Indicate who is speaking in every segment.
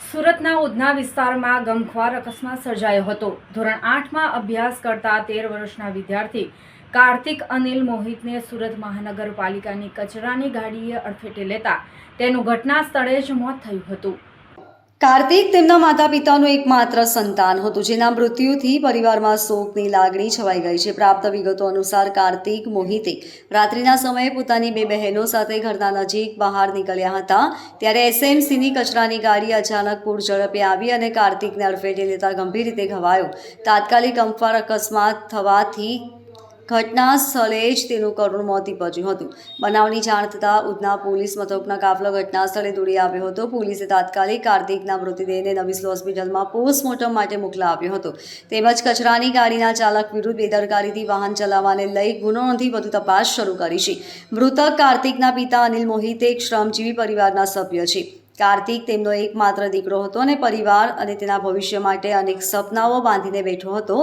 Speaker 1: સુરતના ઉધના વિસ્તારમાં ગમખ્વાર અકસ્માત સર્જાયો હતો. ધોરણ આઠમાં અભ્યાસ કરતા તેર વર્ષના વિદ્યાર્થી કાર્તિક અનિલ મોહિતને સુરત મહાનગરપાલિકાની કચરાની ગાડીએ અડફેટે લેતા તેનું ઘટના સ્થળે જ મોત થયું હતું.
Speaker 2: કાર્તિક તેમના માતા પિતાનું એકમાત્ર સંતાન હતું, જેના મૃત્યુથી પરિવારમાં શોકની લાગણી છવાઈ ગઈ છે. પ્રાપ્ત વિગતો અનુસાર કાર્તિક મોહિતે રાત્રિના સમયે પોતાની બે બહેનો સાથે ઘરના નજીક બહાર નીકળ્યા હતા. ત્યારે એસએમસીની કચરાની ગાડી અચાનક પૂર ઝડપે આવી અને કાર્તિકને અડફેટે લેતા ગંભીર રીતે ઘવાયો. તાત્કાલિક અમફાર અકસ્માત થવાથી ઘટના સ્થળે જ તેનું કરુણ મોત નીપજ્યું હતું. બનાવની જાણ થતાં ઉધના પોલીસ મથકના કાફલો ઘટના સ્થળે દોડી આવ્યો હતો. પોલીસે તાત્કાલિક કાર્તિકના મૃતદેહને નવીસ હોસ્પિટલમાં પોસ્ટમોર્ટમ માટે મોકલાવ્યો હતો. તેમજ કચરાની ગાડીના ચાલક વિરુદ્ધ બેદરકારીથી વાહન ચલાવવાને લઈ ગુનો નોંધી વધુ તપાસ શરૂ કરી છે. મૃતક કાર્તિકના પિતા અનિલ મોહિત એક શ્રમજીવી પરિવારના સભ્ય છે. કાર્તિક તેમનો એકમાત્ર દીકરો હતો અને પરિવાર અને તેના ભવિષ્ય માટે અનેક સપનાઓ બાંધીને બેઠો હતો.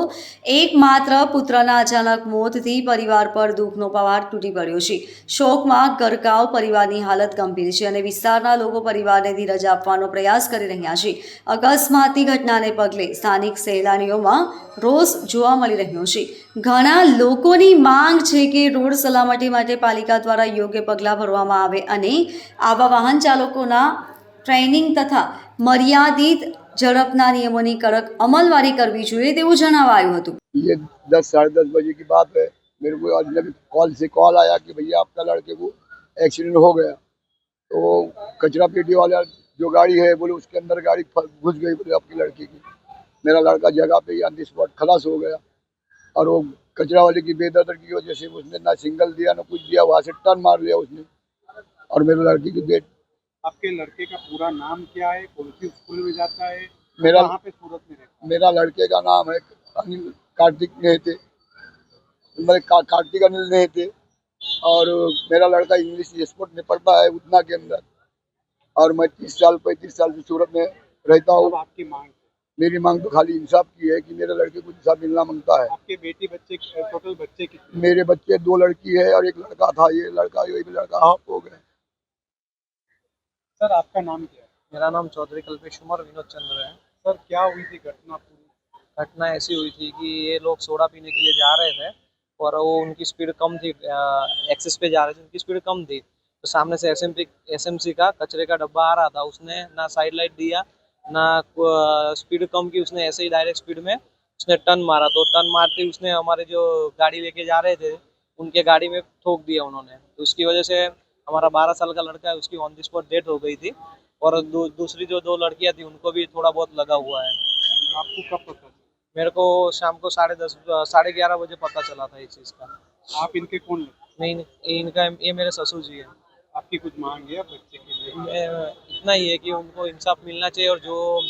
Speaker 2: એકમાત્ર પુત્રના અચાનક મોતથી પરિવાર પર દુઃખનો પવાર તૂટી પડ્યો છે. શોકમાં ગરકાવ પરિવારની હાલત ગંભીર છે અને વિસ્તારના લોકો પરિવારને ધીરજ આપવાનો પ્રયાસ કરી રહ્યા છે. અકસ્માતની ઘટનાને પગલે સ્થાનિક સહેલાણીઓમાં રોષ જોવા મળી રહ્યો છે. ઘણા લોકોની માંગ છે કે રોડ સલામતી માટે પાલિકા દ્વારા યોગ્ય પગલાં ભરવામાં આવે અને આવા વાહન ચાલકોના ટ્રેનિંગ તથા મર્યાદિત ઝડપના નિયમોની કડક અમલવારી કરવી જોઈએ તેવું જણાવાયું હતું
Speaker 3: ये दस साढ़े दस बजे की बात है मेरे को आज जब कॉल से कॉल आया कि भैया आपका लड़के को एक्सीडेंट हो गया तो कचरा पेटी वाला जो गाड़ी है बोले उसके अंदर गाड़ी फ- घुस गई बोले आपकी लड़की की मेरा लड़का जगह पे ऑन दी स्पॉट खलास हो गया और वो कचरा वाले की बेदर्दी की वजह से उसने ना सिंगल दिया ना कुछ दिया वहाँ से टर्न मार लिया उसने और मेरे लड़की की डेट
Speaker 4: आपके लड़के का पूरा नाम क्या है? कौन सी स्कूल में जाता है?
Speaker 3: मेरा
Speaker 4: कहाँ पे सूरत में रहता
Speaker 3: मेरा लड़के का नाम है अनिल कार्तिक नेहते। मेरे का, कार्तिक अनिल नेहते। और मेरा लड़का इंग्लिश स्पोर्ट में पढ़ता है उतना के अंदर। और मैं तीस साल पैंतीस साल से सूरत में रहता
Speaker 4: हूँ। आपकी मांग
Speaker 3: मेरी मांग तो खाली इंसाफ की है कि मेरे लड़के को इंसाफ मिलना माँगता है।
Speaker 4: आपके बेटी बच्चे टोटल बच्चे कितने
Speaker 3: मेरे बच्चे दो लड़की है और एक लड़का था। ये लड़का ये लड़का हाफ़ हो गया
Speaker 4: सर आपका नाम क्या है?
Speaker 5: मेरा नाम चौधरी कल्पेश कुमार विनोद चंद्र है।
Speaker 4: सर क्या हुई थी घटना पूरी?
Speaker 5: घटना ऐसी हुई थी कि ये लोग सोडा पीने के लिए जा रहे थे और वो उनकी स्पीड कम थी एक्सेस पे जा रहे थे उनकी स्पीड कम थी। तो सामने से एस एम का कचरे का डब्बा आ रहा था उसने ना साइड लाइट दिया ना स्पीड कम की उसने ऐसे ही डायरेक्ट स्पीड में उसने टर्न मारा। तो टर्न मारते उसने हमारे जो गाड़ी लेके जा रहे थे उनके गाड़ी में ठोक दिया उन्होंने। तो उसकी वजह से हमारा बारह साल का लड़का है उसकी ऑन द स्पॉट डेथ हो गई थी। और दूसरी जो दो लड़कियाँ थी उनको भी थोड़ा बहुत लगा हुआ है।
Speaker 4: आपको कब पता
Speaker 5: मेरे को शाम को साढ़े दस साढ़े ग्यारह बजे पता चला था इस चीज़ का।
Speaker 4: आप इनके कौन
Speaker 5: नहीं इनका ये मेरे ससुर जी है।
Speaker 4: आपकी कुछ मांग है बच्चे के लिए?
Speaker 5: इतना ही है कि उनको इंसाफ मिलना चाहिए और जो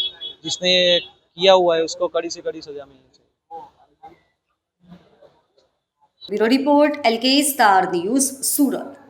Speaker 5: जिसने किया हुआ है उसको कड़ी से कड़ी सजा मिलनी चाहिए।
Speaker 2: Bureau report L K star news Surat.